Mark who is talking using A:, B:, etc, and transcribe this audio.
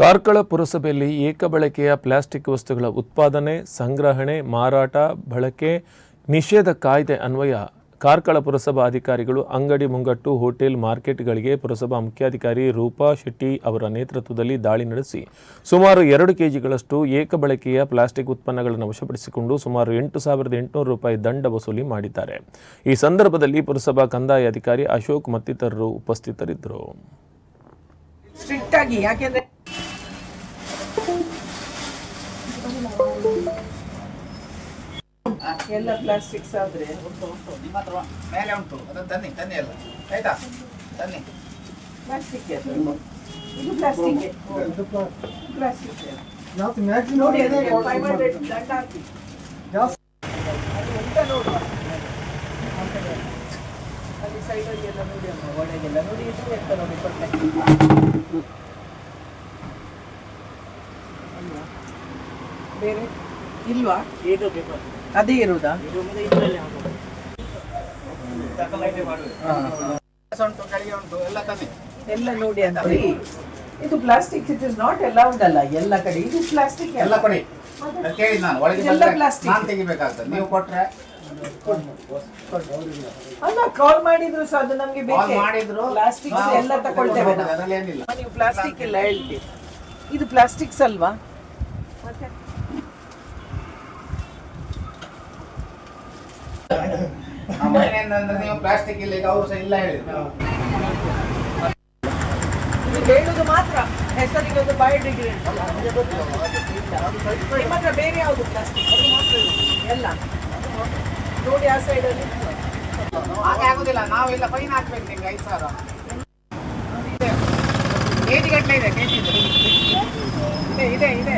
A: Karkala ಪುರಸಭೆಯಲ್ಲಿ ಏಕಬಳಕೆಯ plastic ವಸ್ತುಗಳ ಉತ್ಪಾದನೆ, ಸಂಗ್ರಹಣೆ, ಮಾರಾಟ, ಬಳಕೆ, ನಿಷೇಧ ಕಾಯ್ದೆ ಅನ್ವಯ. ಕಾರ್ಕಳ ಪುರಸಭಾ ಅಧಿಕಾರಿಗಳು ಅಂಗಡಿ ಮುಂಗಟ್ಟು, ಹೋಟೆಲ್ ಮಾರ್ಕೆಟ್ಗಳಿಗೆ ಪುರಸಭಾ ಮುಖ್ಯಾಧಿಕಾರಿ ರೂಪಾ ಶೆಟ್ಟಿ ಅವರ ನೇತೃತ್ವದಲ್ಲಿ ದಾಳಿ ನಡೆಸಿ ಸುಮಾರು ಎರಡು ಕೆಜಿಗಳಷ್ಟು ಏಕಬಳಕೆಯ ಪ್ಲಾಸ್ಟಿಕ್ ಉತ್ಪನ್ನಗಳನ್ನು ವಶಪಡಿಸಿಕೊಂಡು ಸುಮಾರು ಎಂಟು ಸಾವಿರದ ಎಂಟುನೂರು ರೂಪಾಯಿ ದಂಡ ವಸೂಲಿ ಮಾಡಿದ್ದಾರೆ. ಈ ಸಂದರ್ಭದಲ್ಲಿ ಪುರಸಭಾ ಕಂದಾಯ ಅಧಿಕಾರಿ ಅಶೋಕ್ ಮತ್ತಿತರರು ಉಪಸ್ಥಿತರಿದ್ದರು.
B: ಎಲ್ಲ ಪ್ಲಾಸ್ಟಿಕ್ಸ್ ಆದ್ರೆ.
C: ಉಂಟು ಉಂಟು. ನಿಮ್ಮ ಹತ್ರ ಮೇಲೆ ಉಂಟು. ಅದನ್ನು ತನ್ನಿ ತನ್ನಿ ಎಲ್ಲ. ಆಯ್ತಾ? ತನ್ನಿ.
B: ಪ್ಲಾಸ್ಟಿಕ್ ಇದು ಪ್ಲಾಸ್ಟಿಕ್ ಪ್ಲಾಸ್ಟಿಕ್ ನೋಡಿ ಫೈವ್ ಹಂಡ್ರೆಡ್ ದಂಡ ಹಾಕಿ.
D: ಜಾಸ್ತಿ.
B: ಅದು ಎಂತ ನೋಡುವ? ಅಲ್ಲಿ ಸೈಡಲ್ಲಿ ಎಲ್ಲ ನೋಡಿ ಅಮ್ಮ ಒಳಗೆಲ್ಲ ನೋಡಿ ಇದು ಎಂತ ನೋಡಿ? ಕೊಟ್ಟೆ ಬೇರೆ? ಇಲ್ವಾ? ಅದೇ ಇರುವುದಾ
C: ಉಂಟು ಕೆಳಗೆ ಉಂಟು ಎಲ್ಲ ತನ್ನಿ
B: ಎಲ್ಲ ನೋಡಿ ಅಂತ ಇದು plastic it is not allowed ಅಲ್ಲ. ಎಲ್ಲ ಕಡೆ. ಇದು ಪ್ಲಾಸ್ಟಿಕ್
C: ಎಲ್ಲ ಕೊಡಿ. ಕೇಳಿ ನಾನು. ಒಳಗೆ ಎಲ್ಲ
B: ಪ್ಲಾಸ್ಟಿಕ್.
C: ನಾನು ತೆಗಿಬೇಕಾಗ್ತದೆ. ನೀವು ಕೊಟ್ರೆ?
B: ಅಲ್ಲ ಕಾಲ್ ಮಾಡಿದ್ರು ಸಹ ಅದು ನಮ್ಗೆ ಬೇಕು.
C: ಮಾಡಿದ್ರು.
B: ಪ್ಲಾಸ್ಟಿಕ್ ಎಲ್ಲ ತಗೊಳ್ತೇವೆ.
C: ಅದರಲ್ಲಿ ಏನಿಲ್ಲ.
B: ನೀವು ಪ್ಲಾಸ್ಟಿಕ್ ಎಲ್ಲ ಹೇಳ್ತೀವಿ. ಇದು ಪ್ಲಾಸ್ಟಿಕ್ಸ್ ಅಲ್ವಾ?
C: ಏನಂದ್ರೆ ನೀವು ಪ್ಲಾಸ್ಟಿಕ್ ಇಲ್ಲ ಈಗ ಅವರು ಸಹ ಇಲ್ಲ ಹೇಳಿದ್ರು.
B: ಹೇಳುದು ಮಾತ್ರ. ಹೆಸರಿಗೆ ಒಂದು ಬಯೋಡಿಗ್ರೇಡ್ ನಿಮ್ಮ ಹತ್ರ ಬೇರೆ ಯಾವುದು ಪ್ಲಾಸ್ಟಿಕ್ ಎಲ್ಲ. ನೋಡಿ ಆ ಸೈಡಲ್ಲಿ
C: ಹಾಗೆ ಆಗುದಿಲ್ಲ. ನಾವೆಲ್ಲ ಫೈನ್ ಹಾಕ್ಬೇಕು ನಿಮ್ಗೆ ಐದು ಸಾವಿರ. ಕೆಜಿ ಗಟ್ಟಲೆ ಇದೆ ಕೆಜಿ ಇದೆ. ಇದೆ ಇದೆ.